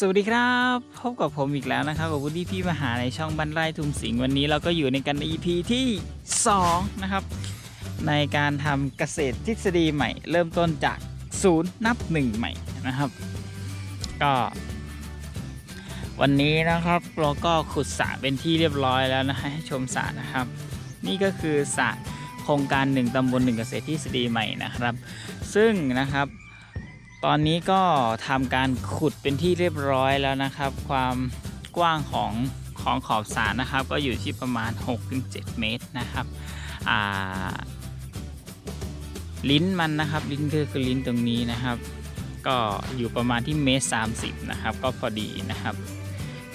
สวัสดีครับ พบกับผมอีกแล้วนะครับกับวุฒิพี่มหาในช่องบันไร่ทุมสิงวันนี้เราก็อยู่ในกัน EP ที่ 2 นะครับ ในการทำเกษตรทฤษฎีใหม่ เริ่มต้นจากศูนย์นับหนึ่งใหม่นะครับ ก็ วันนี้นะครับเราก็ขุดสระเป็นที่เรียบร้อยแล้วนะฮะให้ชมสระนะครับ นี่ก็คือสระโครงการหนึ่งตำบลหนึ่งเกษตรทฤษฎีใหม่นะครับ ซึ่งนะครับ ตอนนี้ก็ทำการขุดเป็นที่เรียบร้อยแล้วนะครับ ความกว้างของของขอบสารนะครับ ก็อยู่ที่ประมาณ 6-7 เมตรนะครับลิ้นมันนะครับ ลิ้นคือคือลิ้นตรงนี้นะครับ ก็อยู่ประมาณที่เมตร30นะครับ ก็พอดีนะครับ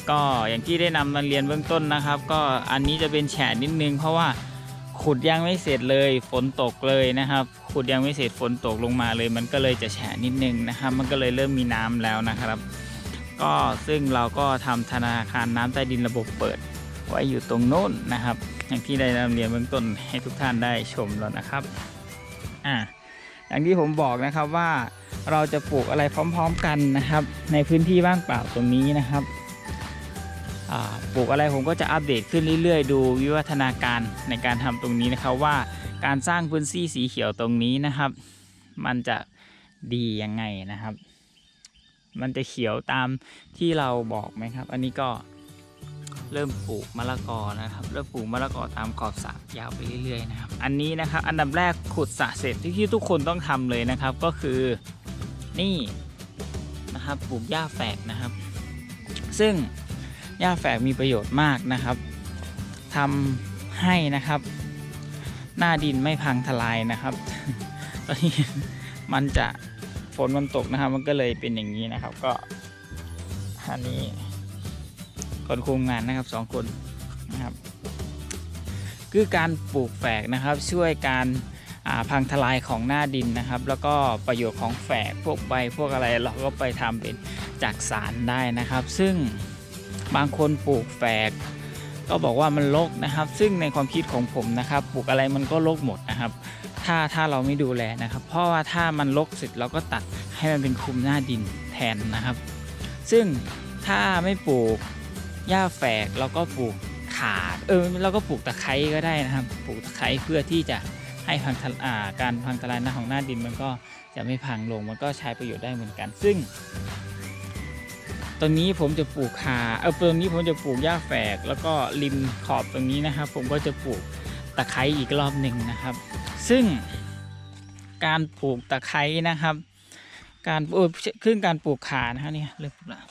ก็อย่างที่ได้นำมาเรียนเบื้องต้นนะครับ ก็อันนี้จะเป็นแฉะนิดนึงเพราะว่า ขุดยังไม่เสร็จเลยฝนตกเลยนะครับ ขุดยังไม่เสร็จฝนตกลงมาเลย มันก็เลยจะแฉะนิดนึงนะครับ มันก็เลยเริ่มมีน้ำแล้วนะครับ ก็ซึ่งเราก็ทำธนาคารน้ำใต้ดินระบบเปิด ไว้อยู่ตรงโน้นนะครับ อย่างที่ได้นำเรียนเบื้องต้นให้ทุกท่านได้ชมแล้วนะครับอ่าอย่างที่ผมบอกนะครับว่าเราจะปลูกอะไรพร้อม ๆ กันนะครับ ในพื้นที่ว่างเปล่าตรงนี้นะครับ ปลูกอะไรผมก็จะอัปเดตขึ้นเรื่อยๆ ดูวิวัฒนาการในการทำตรงนี้นะครับว่าการสร้างพื้นที่สีเขียวตรงนี้นะครับ มันจะดียังไงนะครับ มันจะเขียวตามที่เราบอกไหมครับ อันนี้ก็เริ่มปลูกมะละกอนะครับ เริ่มปลูกมะละกอตามขอบสระยาวไปเรื่อยๆนะครับ อันนี้นะครับ อันดับแรกขุดสระเสร็จที่ที่ทุกคนต้องทำเลยนะครับ ก็คือนี่นะครับปลูกหญ้าแฝกนะครับ ซึ่ง หญ้าแฝกมีประโยชน์มากนะครับทำให้นะครับ หน้าดินไม่พังทลายนะครับ ตอนนี้มันจะฝนมันตกนะครับ มันก็เลยเป็นอย่างนี้นะครับ ก็อันนี้คนคุมงานนะครับสองคนนะครับ คือการปลูกแฝกนะครับ ช่วยการพังทลายของหน้าดินนะครับ แล้วก็ประโยชน์ของแฝกพวกใบพวกอะไรเราก็ไปทำเป็นจากสารได้นะครับ ซึ่ง บางคนปลูกแฝก ก็บอกว่ามันรกนะครับ ซึ่งในความคิดของผมนะครับปลูกอะไรมันก็รกหมดนะครับ ถ้าถ้าเราไม่ดูแลนะครับ เพราะว่าถ้ามันรกเสร็จเราก็ตัดให้มันเป็นคุมหน้าดินแทนนะครับ ซึ่งถ้าไม่ปลูกหญ้าแฝกเราก็ปลูกขาเออเราก็ปลูกตะไคร้ก็ได้นะครับ ปลูกตะไคร้เพื่อที่จะให้พังทลาการพังทลายหน้าของหน้าดินมันก็จะไม่พังลงมันก็ใช้ประโยชน์ได้เหมือนกัน ซึ่ง ตรงนี้ผมจะปลูกคาเออตรงนี้ผมจะปลูกหญ้าแฝก แล้วก็ริมขอบตรงนี้นะครับ ผมก็จะปลูกตะไคร้อีกรอบหนึ่งนะครับ ซึ่งการปลูกตะไคร้นะครับ การเออขึ้นการปลูกขานะฮะเนี่ยเริ่มปลูกแล้ว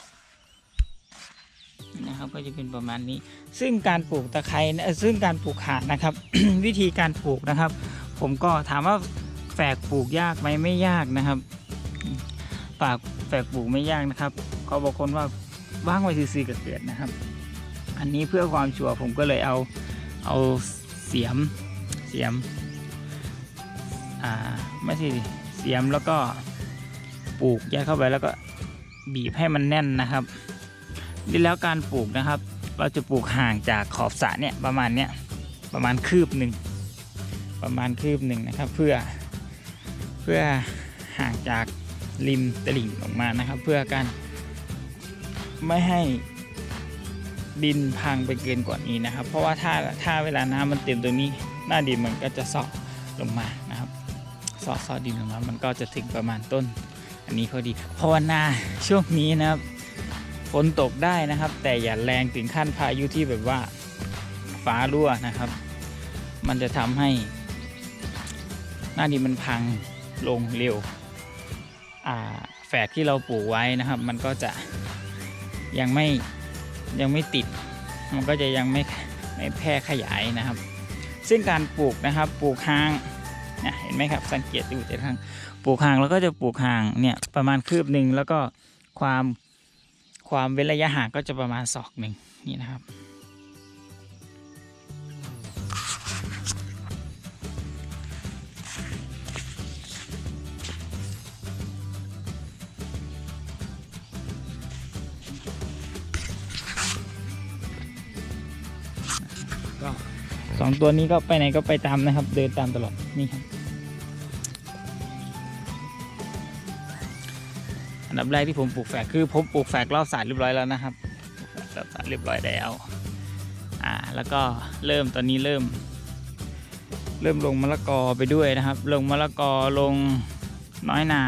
นะครับก็จะเป็นประมาณนี้ ซึ่งการปลูกตะไคร้นะซึ่งการปลูกขานะครับ วิธีการปลูกนะครับ ผมก็ถามว่าแฝกปลูกยากไหมไม่ยากนะครับฝากแฝกปลูกไม่ยากนะครับ เขาบอกคนว่าว่างไว้ซื้อๆกับเกิดนะครับ อันนี้เพื่อความชัวร์ผมก็เลยเอาเอาเสียมเสียมอ่าไม่ใช่เสียมแล้วก็ปลูกยัดเข้าไปแล้วก็บีบให้มันแน่นนะครับนี่แล้วการปลูกนะครับ เราจะปลูกห่างจากขอบสระเนี่ยประมาณเนี้ยประมาณคืบหนึ่งประมาณคืบหนึ่งนะครับ เพื่อเพื่อห่างจากริมตลิ่งออกมานะครับ เพื่อการ ไม่ให้ดินพังไปเกินกว่านี้นะครับ เพราะว่าถ้าถ้าเวลาน้ำมันเต็มตรงนี้ หน้าดินมันก็จะเสาะลงมานะครับเสาะเสาะดินลงมามันก็จะถึงประมาณต้น อันนี้พอดีภาวนาช่วงนี้นะครับฝนตกได้นะครับ แต่อย่าแรงถึงขั้นพายุที่แบบว่าฟ้ารั่วนะครับ มันจะทำให้ หน้าดินมันพังลงเร็วแฝกที่เราปลูกไว้นะครับ มันก็จะ ยังไม่ยังไม่ติด มันก็จะยังไม่ไม่แพร่ขยายนะครับ ซึ่งการปลูกนะครับปลูกห่างนะเห็นไหมครับสังเกตดูแต่ทางปลูกห่างแล้วก็จะปลูกห่างเนี่ยประมาณคืบหนึ่งแล้วก็ความความเว้นระยะห่างก็จะประมาณศอกหนึ่งนี่นะครับ สองตัวนี้ก็ไปไหนก็ไปตามนะครับ เดินตามตลอดนี่ครับ อันดับแรกที่ผมปลูกแฝกคือผมปลูกแฝกรอบสรเรียบร้อยแล้วนะครับรอบสรเรียบร้อยแล้วอ่าแล้วก็เริ่มตอนนี้เริ่ม เริ่มลงมะละกอไปด้วยนะครับ ลงมะละกอลงน้อยนา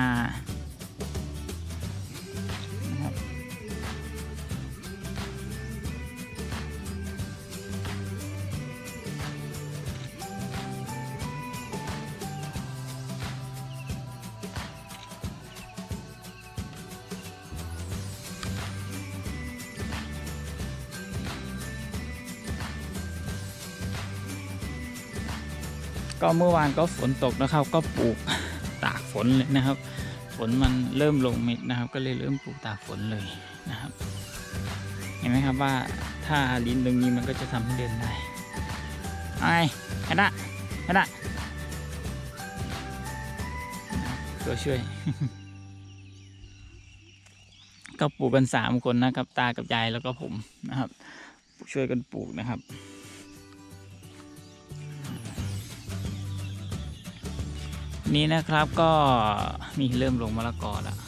ก็เมื่อวานก็ฝนตกนะครับ ก็ปลูกตากฝนเลยนะครับ ฝนมันเริ่มลงเม็ดนะครับ ก็เลยเริ่มปลูกตากฝนเลยนะครับ เห็นไหมครับว่าถ้าลิ้นตรงนี้มันก็จะทำให้เดินได้ไอ้แค่นั้นแค่นั้นตัวช่วย ก็ปลูกกันสามคนนะครับ ตากับยายแล้วก็ผมนะครับ ช่วยกันปลูกนะครับ นี้นะครับก็นี่เริ่มลงมะละกอแล้ว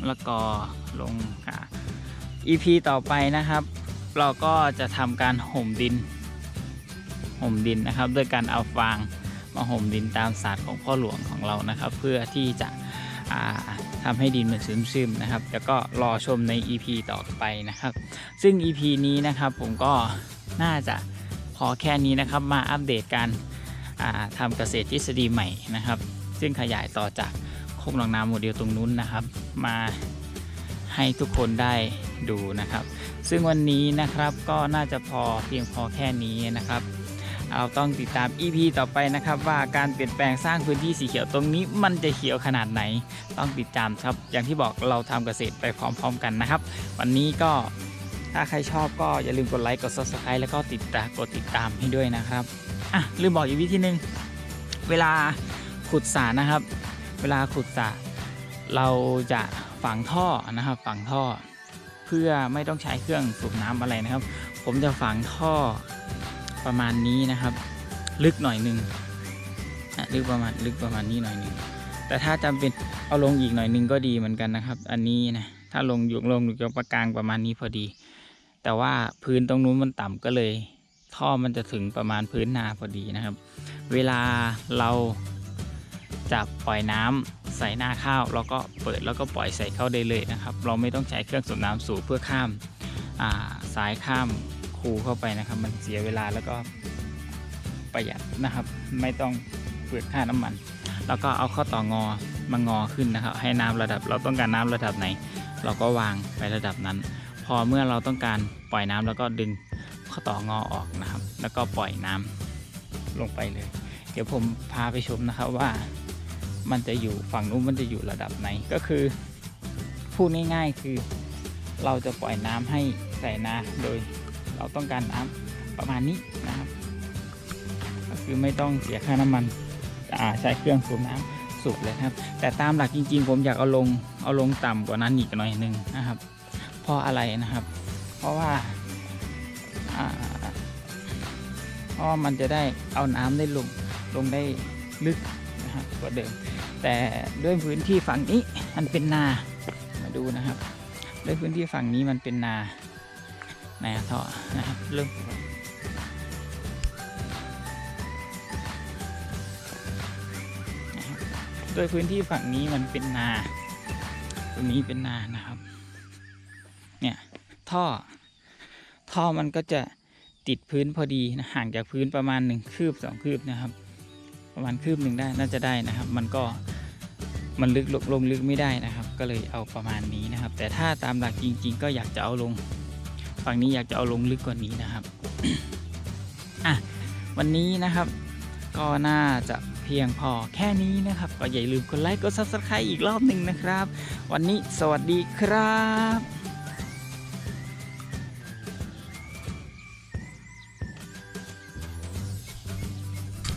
มะละกอลงค่ะ EP ต่อไปนะครับ เราก็จะทำการห่มดินห่มดินนะครับ ด้วยการเอาฟางมาห่มดินตามศาสตร์ของพ่อหลวงของเรานะครับ เพื่อที่จะอ่าทำให้ดินมันซึมๆนะครับ แล้วก็รอชมใน EP ต่อไปนะครับ ซึ่ง EP นี้นะครับผมก็น่าจะพอแค่นี้นะครับมาอัปเดตการ ทำเกษตรทฤษฎีใหม่นะครับ ซึ่งขยายต่อจากโคกหนองนาโมเดลตรงนู้นนะครับ มาให้ทุกคนได้ดูนะครับ ซึ่งวันนี้นะครับก็น่าจะพอเพียงพอแค่นี้นะครับเราต้องติดตาม EP ต่อไปนะครับ ว่าการเปลี่ยนแปลงสร้างพื้นที่สีเขียวตรงนี้มันจะเขียวขนาดไหน ต้องติดตามครับ อย่างที่บอกเราทำเกษตรไปพร้อม ๆ กันนะครับ วันนี้ก็ถ้าใครชอบก็อย่าลืมกดไลค์กด subscribe แล้วก็ติดตามกดติดตามให้ด้วยนะครับ อะลืมบอกอีกวิธีหนึ่งเวลาขุดสระนะครับ เวลาขุดสระเราจะฝังท่อนะครับ ฝังท่อ เพื่อไม่ต้องใช้เครื่องสูบน้ำอะไรนะครับ ผมจะฝังท่อประมาณนี้นะครับ ลึกหน่อยหนึ่งอะลึกประมาณลึกประมาณนี้หน่อยหนึ่งแต่ถ้าจำเป็นเอาลงอีกหน่อยหนึงก็ดีเหมือนกันนะครับ อันนี้นะถ้าลงอยู่ลงอยู่ประกลางประมาณนี้พอดี แต่ว่าพื้นตรงนู้นมันต่ำก็เลย ท่อมันจะถึงประมาณพื้นนาพอดีนะครับ เวลาเราจะปล่อยน้ำใส่หน้าข้าวเราก็เปิดแล้วก็ปล่อยใส่เข้าได้เลยนะครับ เราไม่ต้องใช้เครื่องสูบน้ำสูบเพื่อข้ามาสายข้ามคูเข้าไปนะครับ มันเสียเวลาแล้วก็ประหยัดนะครับ ไม่ต้องเปลือกค่าน้ำมัน แล้วก็เอาข้อต่องอมางอขึ้นนะครับ ให้น้ำระดับเราต้องการน้ำระดับไหน เราก็วางไประดับนั้น พอเมื่อเราต้องการปล่อยน้ำแล้วก็ดึง ข้อต่องอออกนะครับ แล้วก็ปล่อยน้ำลงไปเลย เดี๋ยวผมพาไปชมนะครับว่ามันจะอยู่ฝั่งนู้นมันจะอยู่ระดับไหนก็คือพูดง่ายๆคือ เราจะปล่อยน้ำให้ใส่นาโดยเราต้องการน้ำประมาณนี้นะครับ ก็คือไม่ต้องเสียค่าน้ำมันใช้เครื่องสูบน้ำสูบเลยครับ แต่ตามหลักจริง ๆ ผมอยากเอาลงเอาลงต่ำกว่านั้นอีกหน่อยนึงนะครับ เพราะอะไรนะครับ เพราะว่า เพราะมันจะได้เอาน้ำได้ลงลงได้ลึกนะครับกว่าเดิม แต่ด้วยพื้นที่ฝั่งนี้มันเป็นนามาดูนะครับ ด้วยพื้นที่ฝั่งนี้มันเป็นนาในาท่อนะครับเริ่มนะครับด้วยพื้นที่ฝั่งนี้มันเป็นนา ตรงนี้เป็นนานะครับ เนี่ย ท่อ ท่อมันก็จะติดพื้นพอดีนะห่างจากพื้นประมาณหนึ่งคืบสองคืบนะครับ ประมาณคืบหนึ่งได้น่าจะได้นะครับ มันก็มันลึกลงลงลึกไม่ได้นะครับ ก็เลยเอาประมาณนี้นะครับ แต่ถ้าตามหลักจริง ๆ ก็อยากจะเอาลงฝั่งนี้อยากจะเอาลงลึกกว่านี้นะครับอะวันนี้นะครับก็น่าจะเพียงพอแค่นี้นะครับ ก็อย่าลืมกดไลค์กด subscribe อีกรอบหนึ่งนะครับ วันนี้สวัสดีครับ